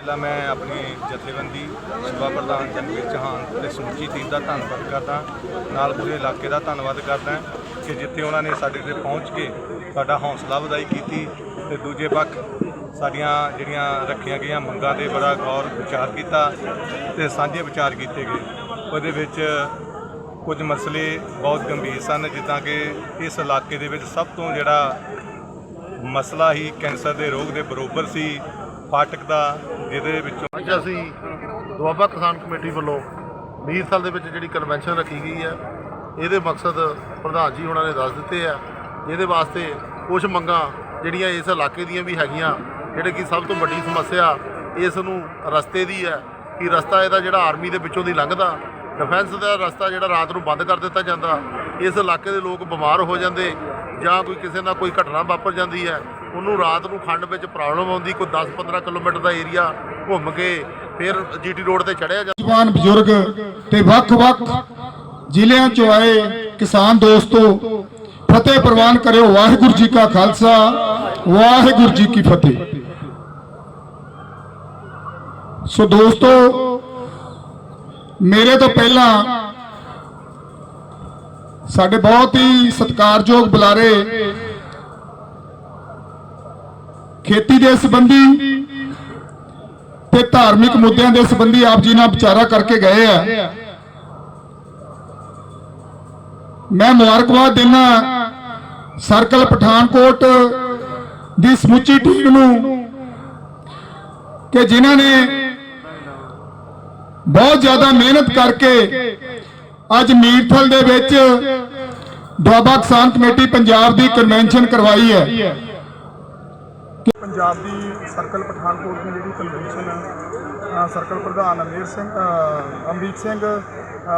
ਪਹਿਲਾਂ ਮੈਂ ਆਪਣੀ ਜਥੇਬੰਦੀ ਸੂਬਾ ਪ੍ਰਧਾਨ ਜਗਵੀਰ ਚੌਹਾਨ ਤੇ ਸਮੁੱਚੀ ਟੀਮ ਦਾ ਧੰਨਵਾਦ ਕਰਦਾ ਨਾਲ ਪੂਰੇ ਇਲਾਕੇ ਦਾ ਧੰਨਵਾਦ ਕਰਦਾ ਕਿ ਜਿੱਥੇ ਉਹਨਾਂ ਨੇ ਸਾਡੇ ਤੇ ਪਹੁੰਚ ਕੇ ਸਾਡਾ ਹੌਸਲਾ ਵਧਾਈ ਕੀਤੀ ਤੇ ਦੂਜੇ ਪੱਖ ਸਾਡੀਆਂ ਜਿਹੜੀਆਂ ਰੱਖੀਆਂ ਗਈਆਂ ਮੰਗਾਂ ਤੇ ਬੜਾ ਗੌਰ ਵਿਚਾਰ ਕੀਤਾ ਤੇ ਸਾਂਝੇ ਵਿਚਾਰ ਕੀਤੇ ਗਏ। ਉਹਦੇ ਵਿੱਚ ਕੁਝ ਮਸਲੇ ਬਹੁਤ ਗੰਭੀਰ ਸਨ, ਜਿੱਦਾਂ ਕਿ ਇਸ ਇਲਾਕੇ ਦੇ ਵਿੱਚ ਸਭ ਤੋਂ ਜਿਹੜਾ ਮਸਲਾ ਹੀ ਕੈਂਸਰ ਦੇ ਰੋਗ ਦੇ ਬਰੋਬਰ ਸੀ। ਫਾਟਕ ਦਾ, ਜਿਹਦੇ ਵਿੱਚੋਂ ਅੱਜ ਅਸੀਂ ਦੁਆਬਾ ਕਿਸਾਨ ਕਮੇਟੀ ਵੱਲੋਂ 20 ਸਾਲ ਦੇ ਵਿੱਚ ਜਿਹੜੀ ਕਨਵੈਨਸ਼ਨ ਰੱਖੀ ਗਈ ਹੈ, ਇਹਦੇ ਮਕਸਦ ਪ੍ਰਧਾਨ ਜੀ ਉਹਨਾਂ ਨੇ ਦੱਸ ਦਿੱਤੇ ਆ। ਇਹਦੇ ਵਾਸਤੇ ਕੁਝ ਮੰਗਾਂ ਜਿਹੜੀਆਂ ਇਸ ਇਲਾਕੇ ਦੀਆਂ ਵੀ ਹੈਗੀਆਂ, ਜਿਹੜੇ ਕਿ ਸਭ ਤੋਂ ਵੱਡੀ ਸਮੱਸਿਆ ਇਸ ਨੂੰ ਰਸਤੇ ਦੀ ਹੈ ਕਿ ਰਸਤਾ ਇਹਦਾ ਜਿਹੜਾ ਆਰਮੀ ਦੇ ਵਿੱਚੋਂ ਦੀ ਲੰਘਦਾ ਡਿਫੈਂਸ ਦਾ ਰਸਤਾ ਜਿਹੜਾ ਰਾਤ ਨੂੰ ਬੰਦ ਕਰ ਦਿੱਤਾ ਜਾਂਦਾ। ਇਸ ਇਲਾਕੇ ਦੇ ਲੋਕ ਬਿਮਾਰ ਹੋ ਜਾਂਦੇ ਜਾਂ ਕੋਈ ਕਿਸੇ ਨਾਲ ਕੋਈ ਘਟਨਾ ਵਾਪਰ ਜਾਂਦੀ ਹੈ ਉਹਨੂੰ ਰਾਤ ਨੂੰ ਖੰਡ ਵਿੱਚ ਪ੍ਰੋਬਲਮ ਆਉਂਦੀ, ਕੋਈ 10-15 ਕਿਲੋਮੀਟਰ ਦਾ ਏਰੀਆ ਘੁੰਮ ਕੇ ਫਿਰ ਜੀਟੀ ਰੋਡ ਤੇ ਚੜਿਆ ਜਾਂਦਾ। ਜਵਾਨ ਬਜ਼ੁਰਗ ਤੇ ਵੱਖ-ਵੱਖ ਜ਼ਿਲ੍ਹਿਆਂ ਚੋਂ ਆਏ ਕਿਸਾਨ ਦੋਸਤੋ, ਫਤਿਹ ਪ੍ਰਵਾਨ ਕਰਿਓ, ਵਾਹਿਗੁਰੂ ਜੀ ਕਾ ਖਾਲਸਾ, ਵਾਹਿਗੁਰੂ ਜੀ ਕੀ ਫਤਿਹ। ਸੋ ਦੋਸਤੋ, ਮੇਰੇ ਤੋਂ ਪਹਿਲਾਂ ਸਾਡੇ ਬਹੁਤ ਹੀ ਸਤਿਕਾਰਯੋਗ ਬੁਲਾਰੇ ਖੇਤੀ ਦੇ ਸੰਬੰਧੀ ਤੇ ਧਾਰਮਿਕ ਮੁੱਦਿਆਂ ਦੇ ਸੰਬੰਧੀ ਆਪ ਜੀ ਨਾਲ ਵਿਚਾਰਾ ਕਰਕੇ ਗਏ ਆ। ਮੈਂ ਮੁਬਾਰਕਬਾਦ ਦਿੰਦਾ ਸਰਕਲ ਪਠਾਨਕੋਟ ਦੀ ਸਮੁੱਚੀ ਟੀਮ ਨੂੰ ਕਿ ਜਿਨ੍ਹਾਂ ਨੇ ਬਹੁਤ ਜ਼ਿਆਦਾ ਮਿਹਨਤ ਕਰਕੇ ਅੱਜ ਮੀਰਥਲ ਦੇ ਵਿੱਚ ਦੁਆਬਾ ਕਿਸਾਨ ਕਮੇਟੀ ਪੰਜਾਬ ਦੀ ਕਨਵੈਨਸ਼ਨ ਕਰਵਾਈ ਹੈ। ਪੰਜਾਬ ਦੀ ਸਰਕਲ ਪਠਾਨਕੋਟ ਦੀ ਜਿਹੜੀ ਕਨਵੈਨਸ਼ਨ ਅ, ਸਰਕਲ ਪ੍ਰਧਾਨ ਅਮੀਰ ਸਿੰਘ ਅਮਰੀਕ ਸਿੰਘ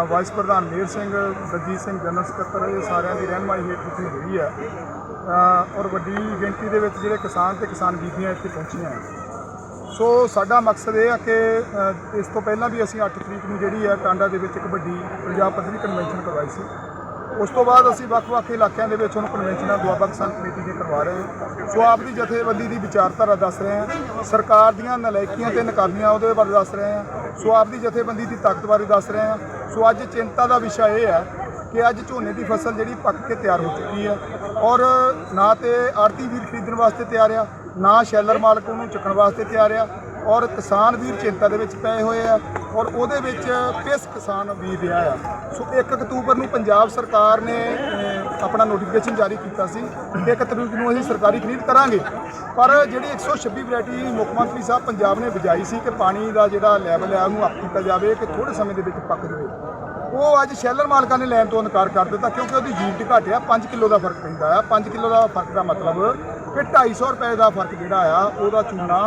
ਵਾਈਸ ਪ੍ਰਧਾਨ ਮੇਰ ਸਿੰਘ ਦਲਜੀਤ ਸਿੰਘ ਜਨਰਲ ਸਕੱਤਰ ਇਹ ਸਾਰਿਆਂ ਦੀ ਰਹਿਨਮਾਈ ਹੇਠ ਇੱਥੇ ਹੋਈ ਹੈ। ਔਰ ਵੱਡੀ ਗਿਣਤੀ ਦੇ ਵਿੱਚ ਜਿਹੜੇ ਕਿਸਾਨ ਤੇ ਕਿਸਾਨ ਬੀਬੀਆਂ ਇੱਥੇ ਪਹੁੰਚੀਆਂ ਸੋ ਸਾਡਾ ਮਕਸਦ ਇਹ ਆ ਕਿ ਇਸ ਤੋਂ ਪਹਿਲਾਂ ਵੀ ਅਸੀਂ 8 ਤਰੀਕ ਨੂੰ ਜਿਹੜੀ ਹੈ ਟਾਂਡਾ ਦੇ ਵਿੱਚ ਇੱਕ ਵੱਡੀ ਪੰਜਾਬ ਪੱਧਰੀ ਕਨਵੈਨਸ਼ਨ ਕਰਵਾਈ ਸੀ। ਉਸ ਤੋਂ ਬਾਅਦ ਅਸੀਂ ਵੱਖ-ਵੱਖ ਇਲਾਕਿਆਂ ਦੇ ਵਿੱਚ ਹੁਣ ਕਨਵੈਨਸ਼ਨਾਂ ਦੁਆਬਾ ਕਿਸਾਨ ਕਮੇਟੀ ਦੀਆਂ ਕਰਵਾ ਰਹੇ ਹਾਂ। ਸੋ ਆਪ ਦੀ ਜਥੇਬੰਦੀ ਦੀ ਵਿਚਾਰਧਾਰਾ ਦੱਸ ਰਹੇ ਹਾਂ। ਸਰਕਾਰ ਦੀਆਂ ਨਲਾਇਕੀਆਂ ਤੇ ਨਕਾਮੀਆਂ ਉਹਦੇ ਬਾਰੇ ਦੱਸ ਰਹੇ ਹਾਂ। ਸੋ ਆਪ ਦੀ ਜਥੇਬੰਦੀ ਦੀ ਤਾਕਤ ਬਾਰੇ ਦੱਸ ਰਹੇ ਹਾਂ। ਸੋ ਅੱਜ ਚਿੰਤਾ ਦਾ ਵਿਸ਼ਾ ਇਹ ਹੈ ਕਿ ਅੱਜ ਝੋਨੇ ਦੀ ਫਸਲ ਜਿਹੜੀ ਪੱਕ ਕੇ ਤਿਆਰ ਹੋ ਚੁੱਕੀ ਹੈ। ਔਰ ਨਾ ਤੇ ਆੜਤੀ ਵੀਰ ਖਰੀਦਣ ਵਾਸਤੇ ਤਿਆਰ ਆ, ਨਾ ਸ਼ੈਲਰ ਮਾਲਕ ਉਹਨੂੰ ਚੁੱਕਣ ਵਾਸਤੇ ਤਿਆਰ ਆ। ਔਰ ਕਿਸਾਨ ਵੀਰ ਚਿੰਤਾ ਦੇ ਵਿੱਚ ਪਏ ਹੋਏ ਆ ਔਰ ਉਹਦੇ ਵਿੱਚ ਕਿਸ ਕਿਸਾਨ ਵੀਰ ਰਿਹਾ ਆ। ਸੋ 1 ਅਕਤੂਬਰ ਨੂੰ ਪੰਜਾਬ ਸਰਕਾਰ ਨੇ ਆਪਣਾ ਨੋਟੀਫਿਕੇਸ਼ਨ ਜਾਰੀ ਕੀਤਾ ਸੀ 1 ਤਰੀਕ ਨੂੰ ਅਸੀਂ ਸਰਕਾਰੀ ਖਰੀਦ ਕਰਾਂਗੇ। ਪਰ ਜਿਹੜੀ 126 ਵੈਰਾਈਟੀ ਮੁੱਖ ਮੰਤਰੀ ਸਾਹਿਬ ਪੰਜਾਬ ਨੇ ਬਜਾਈ ਸੀ ਕਿ ਪਾਣੀ ਦਾ ਜਿਹੜਾ ਲੈਵਲ ਹੈ ਉਹਨੂੰ ਅਪ ਕੀਤਾ ਜਾਵੇ ਕਿ ਥੋੜੇ ਸਮੇਂ ਦੇ ਵਿੱਚ ਪੱਕ ਜਾਵੇ। ਉਹ ਅੱਜ ਸ਼ੈਲਰ ਮਾਲਕਾਂ ਨੇ ਲੈਣ ਤੋਂ ਇਨਕਾਰ ਕਰ ਦਿੱਤਾ ਕਿਉਂਕਿ ਉਹਦੀ ਜੀਵਟ ਘਟਿਆ 5 ਕਿਲੋ ਦਾ ਫ਼ਰਕ ਪੈਂਦਾ ਆ। 5 ਕਿਲੋ ਦਾ ਫ਼ਰਕ ਦਾ ਮਤਲਬ ਕਿ 250 ਰੁਪਏ ਦਾ ਫ਼ਰਕ ਜਿਹੜਾ ਆ, ਉਹਦਾ ਚੂਨਾ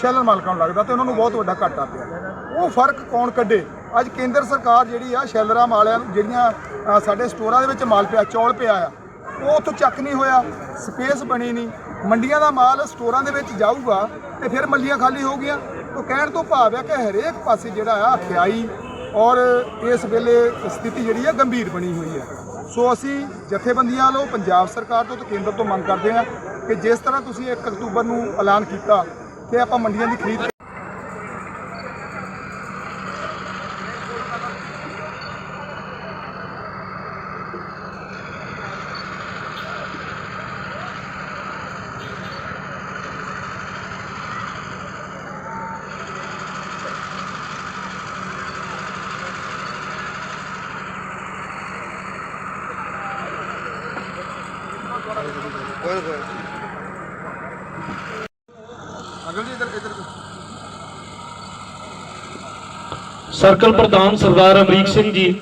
ਸ਼ੈਲਰ ਮਾਲਕਾਂ ਨੂੰ ਲੱਗਦਾ ਤੇ ਉਹਨਾਂ ਨੂੰ ਬਹੁਤ ਵੱਡਾ ਘਾਟਾ ਪਿਆ। ਉਹ ਫ਼ਰਕ ਕੌਣ ਕੱਢੇ? ਅੱਜ ਕੇਂਦਰ ਸਰਕਾਰ ਜਿਹੜੀ ਆ, ਸ਼ੈਲਰਾਂ ਵਾਲਿਆਂ ਨੂੰ ਜਿਹੜੀਆਂ ਸਾਡੇ ਸਟੋਰਾਂ ਦੇ ਵਿੱਚ ਮਾਲ ਪਿਆ, ਚੌਲ ਪਿਆ ਆ, ਉਹ ਉੱਥੋਂ ਚੱਕ ਨਹੀਂ ਹੋਇਆ। ਸਪੇਸ ਬਣੀ ਨਹੀਂ। ਮੰਡੀਆਂ ਦਾ ਮਾਲ ਸਟੋਰਾਂ ਦੇ ਵਿੱਚ ਜਾਊਗਾ ਤੇ ਫਿਰ ਮੰਡੀਆਂ ਖਾਲੀ ਹੋ ਗਈਆਂ। ਉਹ ਕਹਿਣ ਤੋਂ ਭਾਵ ਹੈ ਕਿ ਹਰੇਕ ਪਾਸੇ ਜਿਹੜਾ ਆ, ਖਿਆਈ ਔਰ ਇਸ ਵੇਲੇ ਸਥਿਤੀ ਜਿਹੜੀ ਹੈ ਗੰਭੀਰ ਬਣੀ ਹੋਈ ਹੈ ਸੋ ਅਸੀਂ ਜਥੇਬੰਦੀਆਂ ਵੱਲੋਂ ਪੰਜਾਬ ਸਰਕਾਰ ਤੋਂ ਤੇ ਕੇਂਦਰ ਤੋਂ ਮੰਗ ਕਰਦੇ ਹਾਂ ਕਿ ਜਿਸ ਤਰ੍ਹਾਂ ਤੁਸੀਂ 1 ਅਕਤੂਬਰ ਨੂੰ ਐਲਾਨ ਕੀਤਾ ਕਿ ਆਪਾਂ ਮੰਡੀਆਂ ਦੀ ਖਰੀਦ ਅਗਲ ਜੀ ਇਧਰ ਇਧਰ ਸਰਕਲ ਪ੍ਰਧਾਨ ਸਰਦਾਰ ਅਮਰੀਕ ਸਿੰਘ ਜੀ।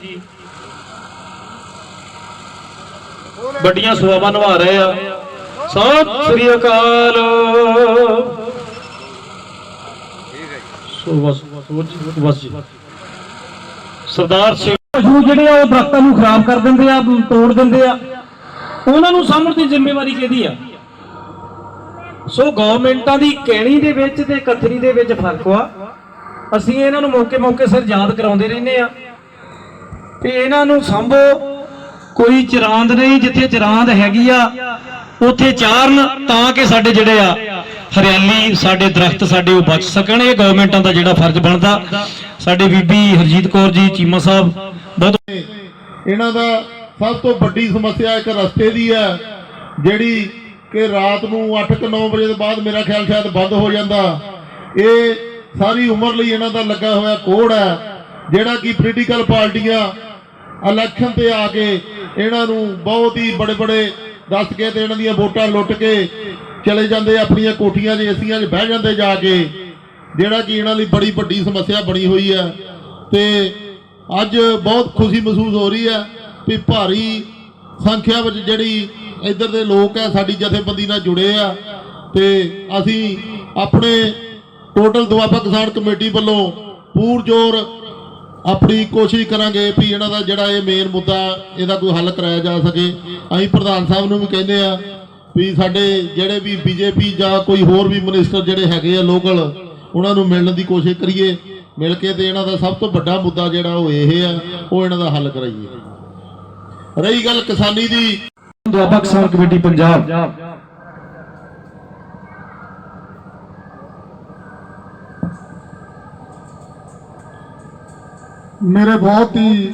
ਵੱਡੀਆਂ ਸੇਵਾਵਾਂ ਨਿਭਾ ਰਹੇ ਆ। ਸਤਿ ਸ੍ਰੀ ਅਕਾਲ। ਸਰਦਾਰ ਸਿੰਘ ਪਸ਼ੂ ਜਿਹੜੇ ਆ, ਉਹ ਦਰਖਤਾਂ ਨੂੰ ਖਰਾਬ ਕਰ ਦਿੰਦੇ ਆ, ਤੋੜ ਦਿੰਦੇ ਆ। ਉਹਨਾਂ ਨੂੰ ਸਾਂਭਣ ਦੀ ਜ਼ਿੰਮੇਵਾਰੀ ਕਿਹਦੀ ਆ? ਸੋ ਗਵਰਨਮੈਂਟਾਂ ਦੀ ਕਹਿਣੀ ਦੇ ਵਿੱਚ ਤੇ ਕਥਰੀ ਦੇ ਵਿੱਚ ਫ਼ਰਕ ਆ ਅਸੀਂ ਇਹਨਾਂ ਨੂੰ ਮੌਕੇ ਮੌਕੇ ਸਿਰ ਯਾਦ ਕਰਾਉਂਦੇ ਰਹਿੰਦੇ ਆ ਤੇ ਇਹਨਾਂ ਨੂੰ ਸੰਭੋ। ਕੋਈ ਚਰਾਂਦ ਨਹੀਂ, ਜਿੱਥੇ ਚਰਾਂਦ ਹੈਗੀ ਆ, ਉੱਥੇ ਚਾਰਨ ਤਾਂ ਕਿ ਸਾਡੇ ਜਿਹੜੇ ਆ, ਹਰਿਆਲੀ, ਸਾਡੇ ਦਰਖਤ, ਸਾਡੇ ਉਹ ਬਚ ਸਕਣ। ਇਹ ਗਵਰਨਮੈਂਟਾਂ ਦਾ ਜਿਹੜਾ ਫਰਜ਼ ਬਣਦਾ। ਸਾਡੇ ਬੀਬੀ ਹਰਜੀਤ ਕੌਰ ਜੀ, ਚੀਮਾ ਸਾਹਿਬ, ਬਹੁਤ ਇਹਨਾਂ ਦਾ ਸਭ ਤੋਂ ਵੱਡੀ ਸਮੱਸਿਆ ਇੱਕ ਰਸਤੇ ਦੀ ਹੈ ਜਿਹੜੀ ਕਿ ਰਾਤ ਨੂੰ 8-9 ਵਜੇ ਤੋਂ ਬਾਅਦ ਮੇਰਾ ਖਿਆਲ ਸ਼ਾਇਦ ਬੰਦ ਹੋ ਜਾਂਦਾ। ਇਹ ਸਾਰੀ ਉਮਰ ਲਈ ਇਹਨਾਂ ਦਾ ਲੱਗਾ ਹੋਇਆ ਕੋੜ ਹੈ, ਜਿਹੜਾ ਕਿ ਪੋਲੀਟੀਕਲ ਪਾਰਟੀਆਂ ਇਲੈਕਸ਼ਨ ਤੇ ਆ ਕੇ ਇਹਨਾਂ ਨੂੰ ਬਹੁਤ ਹੀ ਬੜੇ ਬੜੇ ਦੱਸ ਕੇ ਤੇ ਇਹਨਾਂ ਦੀਆਂ ਵੋਟਾਂ ਲੁੱਟ ਕੇ ਚਲੇ ਜਾਂਦੇ, ਆਪਣੀਆਂ ਕੋਠੀਆਂ 'ਚ ਏਸੀਆਂ 'ਚ ਬਹਿ ਜਾਂਦੇ ਜਾ ਕੇ, ਜਿਹੜਾ ਕਿ ਇਹਨਾਂ ਲਈ ਬੜੀ ਵੱਡੀ ਸਮੱਸਿਆ ਬਣੀ ਹੋਈ ਹੈ। ਤੇ ਅੱਜ ਬਹੁਤ ਖੁਸ਼ੀ ਮਹਿਸੂਸ ਹੋ ਰਹੀ ਹੈ ਵੀ ਭਾਰੀ ਸੰਖਿਆ ਵਿੱਚ ਜਿਹੜੀ ਇੱਧਰ ਦੇ ਲੋਕ ਹੈ, ਸਾਡੀ ਜਥੇਬੰਦੀ ਨਾਲ ਜੁੜੇ ਆ ਤੇ ਅਸੀਂ ਆਪਣੇ ਟੋਟਲ ਦੁਆਬਾ ਕਿਸਾਨ ਕਮੇਟੀ ਵੱਲੋਂ ਪੂਰ ਜ਼ੋਰ ਆਪਣੀ ਕੋਸ਼ਿਸ਼ ਕਰਾਂਗੇ ਵੀ ਇਹਨਾਂ ਦਾ ਜਿਹੜਾ ਇਹ ਮੇਨ ਮੁੱਦਾ ਇਹਦਾ ਕੋਈ ਹੱਲ ਕਰਾਇਆ ਜਾ ਸਕੇ। ਅਸੀਂ ਪ੍ਰਧਾਨ ਸਾਹਿਬ ਨੂੰ ਵੀ ਕਹਿੰਦੇ ਆ ਵੀ ਸਾਡੇ ਜਿਹੜੇ ਵੀ ਬੀਜੇਪੀ ਜਾਂ ਕੋਈ ਹੋਰ ਵੀ ਮਿਨਿਸਟਰ ਜਿਹੜੇ ਹੈਗੇ ਆ ਲੋਕਲ, ਉਹਨਾਂ ਨੂੰ ਮਿਲਣ ਦੀ ਕੋਸ਼ਿਸ਼ ਕਰੀਏ। ਮਿਲ ਕੇ ਤੇ ਇਹਨਾਂ ਦਾ ਸਭ ਤੋਂ ਵੱਡਾ ਮੁੱਦਾ ਜਿਹੜਾ ਉਹ ਇਹ ਆ, ਉਹ ਇਹਨਾਂ ਦਾ ਹੱਲ ਕਰਾਈਏ। ਰਹੀ ਗੱਲ ਕਿਸਾਨੀ ਦੀ। ਦੁਆਬਾ ਕਿਸਾਨ ਕਮੇਟੀ ਪੰਜਾਬ। ਮੇਰੇ ਬਹੁਤ ਹੀ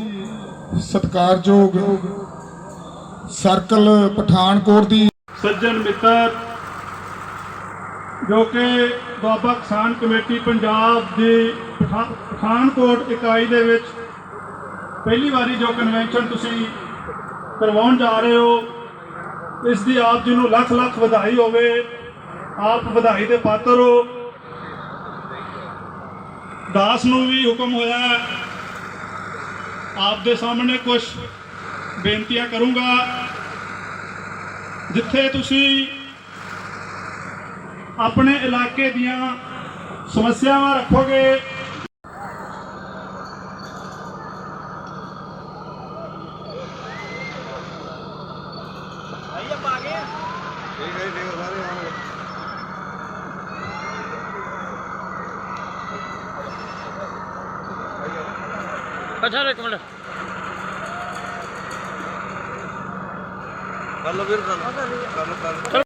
ਸਤਿਕਾਰਯੋਗ ਸਰਕਲ ਪਠਾਨਕੋਟ ਦੀ ਸੱਜਣ ਮਿੱਤਰ, ਜੋ ਕਿ ਬਾਬਾ ਕਿਸਾਨ ਕਮੇਟੀ ਪੰਜਾਬ ਦੀ ਪਠਾਨਕੋਟ ਇਕਾਈ ਦੇ ਵਿੱਚ ਪਹਿਲੀ ਵਾਰੀ ਜੋ ਕਨਵੈਨਸ਼ਨ ਤੁਸੀਂ ਕਰਵਾਉਣ ਜਾ ਰਹੇ ਹੋ, ਇਸ ਦੀ ਆਪ ਜੀ ਨੂੰ ਲੱਖ ਲੱਖ ਵਧਾਈ ਹੋਵੇ, ਆਪ ਵਧਾਈ ਦੇ ਪਾਤਰ ਹੋ। ਦਾਸ ਨੂੰ ਵੀ ਹੁਕਮ ਹੋਇਆ ਆਪ ਦੇ ਸਾਹਮਣੇ ਕੁਝ ਬੇਨਤੀਆਂ ਕਰੂੰਗਾ। ਜਿੱਥੇ ਤੁਸੀਂ ਆਪਣੇ ਇਲਾਕੇ ਦੀਆਂ ਸਮੱਸਿਆਵਾਂ ਰੱਖੋਗੇ ਬੈਠਾ ਇੱਕ ਮਿੰਟ। ਗੱਲ ਵੀਰ ਗੱਲ ਗੱਲ